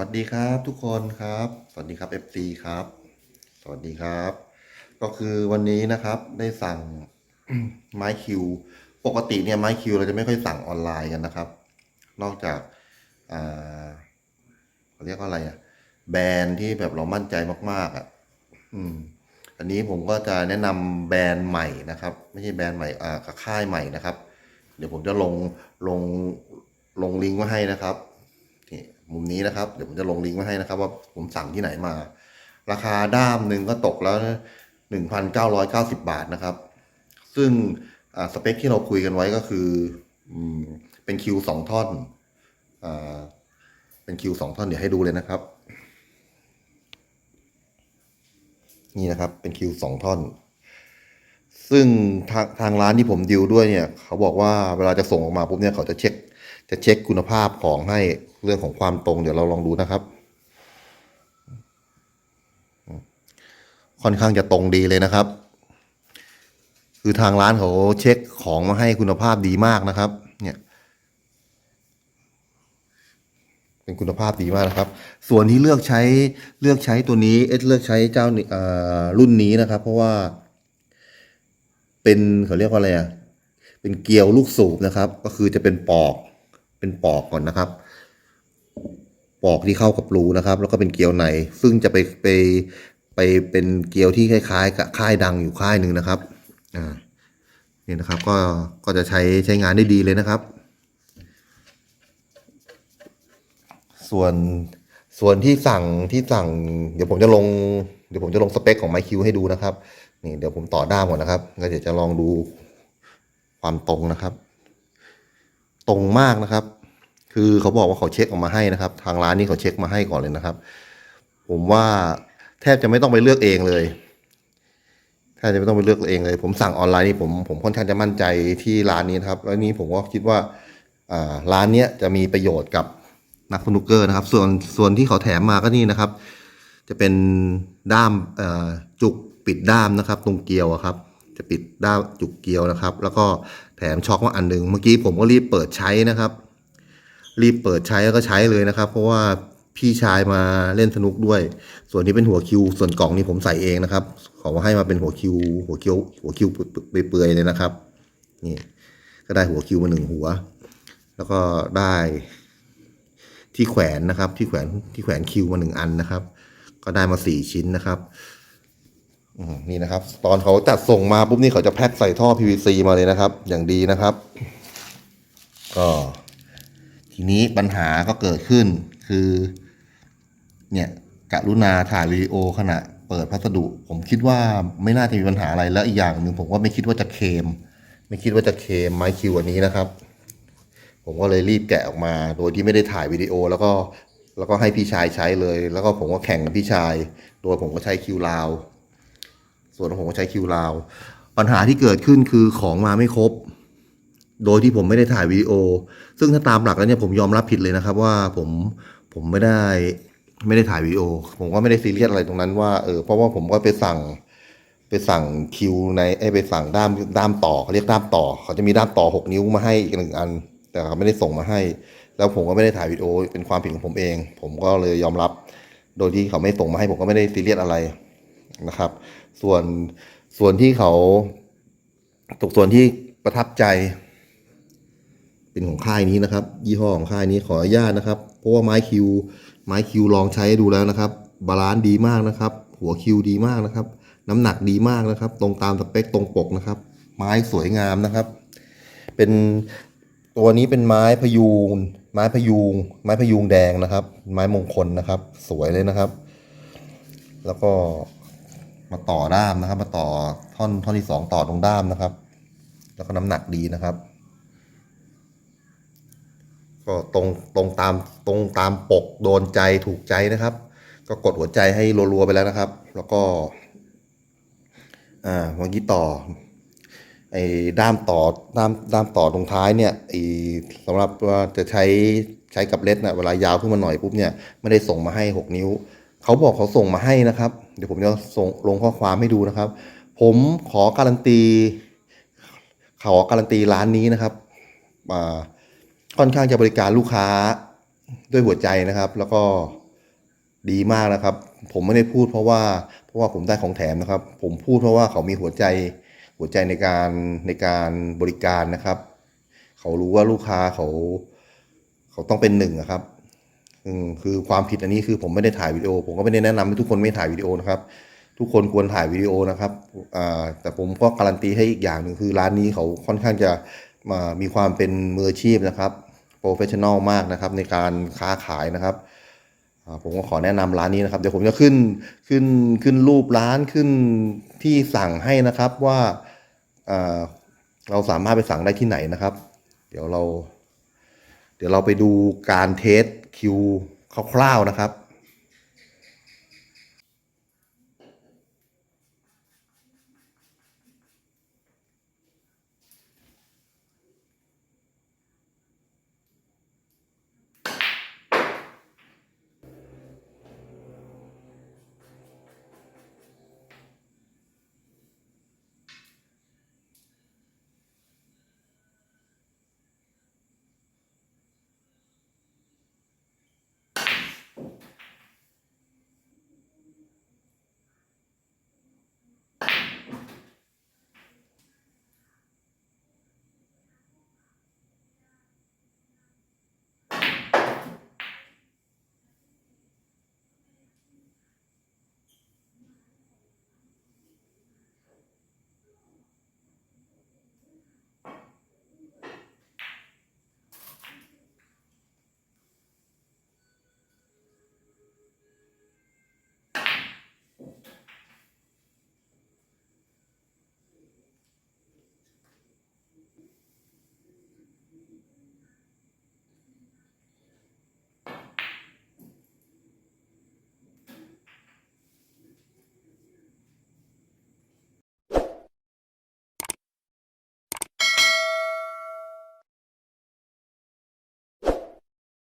วัสดีครับทุกคนครับ สวัสดีครับ FC ครับ สวัสดีครับ ก็คือวันนี้นะครับได้สั่งไม้คิว ปกติเนี่ยไม้คิวเราจะไม่ค่อยสั่งออนไลน์กันนะครับ นอกจากอ่าเขาเรียกว่าอะไรอะแบรนด์ที่แบบเรามั่นใจมาก ๆอะ อืม อันนี้ผมก็จะแนะนำแบรนด์ใหม่นะครับ ไม่ใช่แบรนด์ใหม่อ่าค่ายใหม่นะครับ เดี๋ยวผมจะลงลงลงลิงก์ไว้ให้นะครับ มุมนี้นะครับ เดี๋ยวผมจะลงลิงก์ไว้ให้นะครับ ว่าผมสั่งที่ไหนมา ราคาด้ามหนึ่งก็ตกแล้วหนึ่งพันเก้าร้อยเก้าสิบบาทนะครับ ซึ่งสเปคที่เราคุยกันไว้ก็คืออเป็นคิวสองท่อนอเป็นคิวสองท่อนเดี๋ยวให้ดูเลยนะครับ นี่นะครับเป็นคิวสองท่อน ซึ่งทางทางร้านที่ผมดิวด้วยเนี่ย เขาบอกว่าเวลาจะส่งออกมาปุ๊บเนี่ยเขาจะเช็ค จะเช็คคุณภาพของให้ เรื่องของความตรงเดี๋ยวเราลองดูนะครับ ค่อนข้างจะตรงดีเลยนะครับ คือทางร้านเขาเช็คของมาให้คุณภาพดีมากนะครับ เนี่ย เป็นคุณภาพดีมากนะครับ ส่วนที่เลือกใช้เลือกใช้ตัวนี้เอสเลือกใช้เจ้ารุ่นนี้นะครับ เพราะว่า เป็นเขาเรียกว่าอะไรอะเป็นเกลียวลูกสูบนะครับ ก็คือจะเป็นปอกเป็นปอกก่อนนะครับ ปอกที่เข้ากับรูนะครับ แล้วก็เป็นเกลียวในซึ่งจะไปไปไปเป็นเกลียวที่คล้ายๆกับค่ายดังอยู่ค่ายหนึ่งนะครับอ่านี่นะครับก็ก็จะใช้ใช้งานได้ดีเลยนะครับ ส่วนส่วนที่สั่งที่สั่ง เดี๋ยวผมจะลงเดี๋ยวผมจะลงสเปคของไมคิวให้ดูนะครับ นี่เดี๋ยวผมต่อด้ามก่อนนะครับแล้วเดี๋ยวจะลองดูความตรงนะครับ ตรงมากนะครับ คือเขาบอกว่าเขาเช็คออกมาให้นะครับ ทางร้านนี้เขาเช็คมาให้ก่อนเลยนะครับ ผมว่าแทบจะไม่ต้องไปเลือกเองเลยแทบจะไม่ต้องไปเลือกเองเลย ผมสั่งออนไลน์นี่ผมผมค่อนข้างจะมั่นใจที่ร้านนี้นะครับ แล้วนี้ผมก็คิดว่าอ่าร้านเนี้ยจะมีประโยชน์กับนักสนุกเกอร์นะครับ ส่วนส่วนที่เขาแถมมาก็นี่นะครับ จะเป็นด้ามจุกปิดด้ามนะครับ ตรงเกลียวครับ จะปิดด้ามจุกเกลียวนะครับ แล้วก็แถมช็อคมาอันหนึ่งเมื่อกี้ผมก็รีบเปิดใช้นะครับ รีบเปิดใช้แล้วก็ใช้เลยนะครับ เพราะว่าพี่ชายมาเล่นสนุกด้วย ส่วนนี้เป็นหัวคิว ส่วนกล่องนี้ผมใส่เองนะครับ ขอให้มาเป็นหัวคิว หัวคิวหัวคิวเปื่อยๆเลยนะครับ นี่ ก็ได้หัวคิวมาหนึ่งหัว แล้วก็ได้ที่แขวนนะครับ ที่แขวนที่แขวนคิวมาหนึ่งอันนะครับ ก็ได้มาสี่ชิ้นนะครับนี่นะครับ ตอนเขาจัดส่งมาปุ๊บนี่เขาจะแพ็คใส่ท่อ PVC มาเลยนะครับ อย่างดีนะครับ ก็ ทีนี้ปัญหาก็เกิดขึ้นคือเนี่ยกรุณาถ่ายวิดีโอขณะเปิดพัสดุ ผมคิดว่าไม่น่าจะมีปัญหาอะไรแล้วอีกอย่างหนึ่งผมก็ไม่คิดว่าจะเคม ไม่คิดว่าจะเคมไม้คิวอันนี้นะครับ ผมก็เลยรีบแกะออกมา โดยที่ไม่ได้ถ่ายวิดีโอแล้วก็แล้วก็ให้พี่ชายใช้เลย แล้วก็ผมก็แข่งกับพี่ชาย โดยผมก็ใช้คิวลาวส่วนผมก็ใช้คิวลาวปัญหาที่เกิดขึ้นคือของมาไม่ครบ โดยที่ผมไม่ได้ถ่ายวิดีโอ ซึ่งถ้าตามหลักแล้วเนี่ยผมยอมรับผิดเลยนะครับ ว่าผมผมไม่ได้ไม่ได้ถ่ายวิดีโอ ผมก็ไม่ได้ซีเรียสอะไรตรงนั้นว่าเออเพราะว่าผมก็ไปสั่งไปสั่งคิวในไอ้ไปสั่งด้ามด้ามต่อเขาเรียกด้ามต่อ เขาจะมีด้ามต่อหกนิ้วมาให้อีกหนึ่งอัน แต่เขาไม่ได้ส่งมาให้ แล้วผมก็ไม่ได้ถ่ายวิดีโอเป็นความผิดของผมเอง ผมก็เลยยอมรับ โดยที่เขาไม่ส่งมาให้ผมก็ไม่ได้ซีเรียสอะไรนะครับ ส่วนส่วนที่เขาตกส่วนที่ประทับใจ เป็นของค่ายนี้นะครับ ยี่ห้อของค่ายนี้ขออนุญาตนะครับ เพราะว่าไม้คิว ไม้คิวลองใช้ดูแล้วนะครับ บาลานซ์ดีมากนะครับ หัวคิวดีมากนะครับ น้ำหนักดีมากนะครับ ตรงตามสเปคตรงปกนะครับ ไม้สวยงามนะครับ เป็นตัวนี้เป็นไม้พยูง ไม้พยูง ไม้พยูงแดงนะครับ ไม้มงคลนะครับ สวยเลยนะครับ แล้วก็มาต่อด้ามนะครับ มาต่อท่อนท่อนที่สองต่อตรงด้ามนะครับ แล้วก็น้ำหนักดีนะครับ ก็ตรงตรงตามตรงตามปกโดนใจถูกใจนะครับ ก็กดหัวใจให้รัวๆไปแล้วนะครับ แล้วก็อ่าเมื่อกี้ต่อไอ้ด้ามต่อด้ามด้ามต่อตรงท้ายเนี่ยไอ้สำหรับว่าจะใช้ใช้กับเลสนะเวลายาวขึ้นมาหน่อยปุ๊บเนี่ยไม่ได้ส่งมาให้หกนิ้ว เขาบอกเขาส่งมาให้นะครับ เดี๋ยวผมจะส่งลงข้อความให้ดูนะครับ ผมขอการันตีขอการันตีร้านนี้นะครับอ่า ค่อนข้างจะบริการลูกค้าด้วยหัวใจนะครับ แล้วก็ดีมากนะครับ ผมไม่ได้พูดเพราะว่าเพราะว่าผมได้ของแถมนะครับ ผมพูดเพราะว่าเขามีหัวใจหัวใจในการในการบริการนะครับ เขารู้ว่าลูกค้าเขา เขาต้องเป็นหนึ่งอะครับคือความผิดอันนี้คือผมไม่ได้ถ่ายวิดีโอ ผมก็ไม่ได้แนะนำให้ทุกคนไม่ถ่ายวิดีโอนะครับ ทุกคนควรถ่ายวิดีโอนะครับแต่ผมก็การันตีให้อีกอย่างหนึ่งคือร้านนี้เขาค่อนข้างจะ มามีความเป็นมืออาชีพนะครับโปรเฟชชั่นอลมากนะครับในการค้าขายนะครับผมก็ขอแนะนำร้านนี้นะครับ เดี๋ยวผมจะขึ้นขึ้นขึ้นรูปร้านขึ้นที่สั่งให้นะครับว่าเราสามารถไปสั่งได้ที่ไหนนะครับ เดี๋ยวเรา เดี๋ยวเราไปดูการเทสคิวคร่าวๆนะครับ